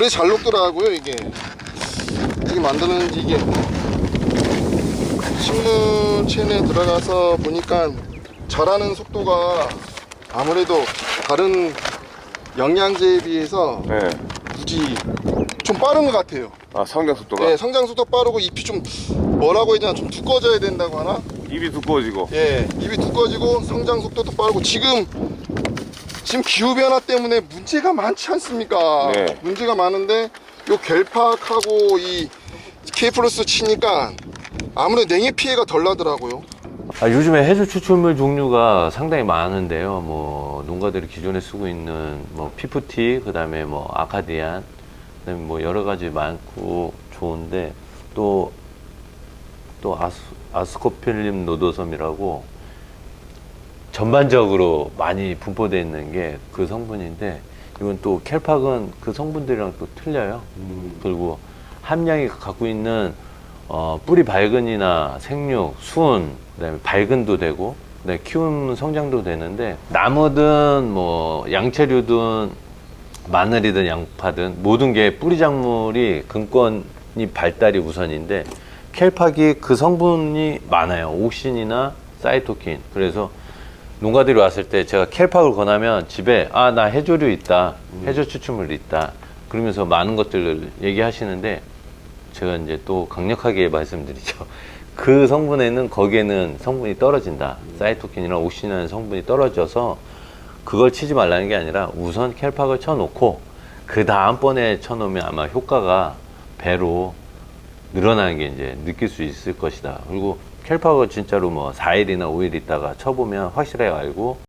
오래 잘 녹더라고요 이게 어떻게 만드는지 이게 식물체내에 들어가서 보니까 자라는 속도가 아무래도 다른 영양제에 비해서 네. 굳이 좀 빠른 것 같아요 아 성장 속도가 네, 성장 속도 빠르고 잎이 좀 뭐라고 해야 되나 좀 두꺼워져야 된다고 하나? 입이 두꺼워지고. 예, 입이 두꺼워지고 성장 속도도 빠르고 지금 지금 기후 변화 때문에 문제가 많지 않습니까? 네. 문제가 많은데 요 겔팍하고 이 K 플러스 치니까 아무래도 냉해 피해가 덜 나더라고요. 아, 요즘에 해조 추출물 종류가 상당히 많은데요. 뭐 농가들이 기존에 쓰고 있는 뭐 피프티, 그다음에 뭐 아카디안, 그다음에 뭐 여러 가지 많고 좋은데 또 또 아스, 아스코필름 노도섬이라고 전반적으로 많이 분포되어 있는 게 그 성분인데 이건 또 켈팍은 그 성분들이랑 또 틀려요. 그리고 함량이 갖고 있는 어, 뿌리 밝은이나 생육, 수은, 그다음에 밝은도 되고, 그다음에 키움 성장도 되는데 나무든 뭐 양채류든 마늘이든 양파든 모든 게 뿌리 작물이 근권이 발달이 우선인데 켈팍이 그 성분이 많아요. 옥신이나 사이토킨. 그래서 농가들이 왔을 때 제가 켈팍을 권하면 집에 아 나 해조류 있다. 해조 추출물 있다. 그러면서 많은 것들을 얘기하시는데 제가 이제 또 강력하게 말씀드리죠. 그 성분에는 거기에는 성분이 떨어진다. 사이토킨이나 옥신이라는 성분이 떨어져서 그걸 치지 말라는 게 아니라 우선 켈팍을 쳐놓고 그 다음번에 쳐놓으면 아마 효과가 배로 늘어나는 게 이제 느낄 수 있을 것이다. 그리고 켈팍을 진짜로 뭐 4일이나 5일 있다가 쳐보면 확실하게 알고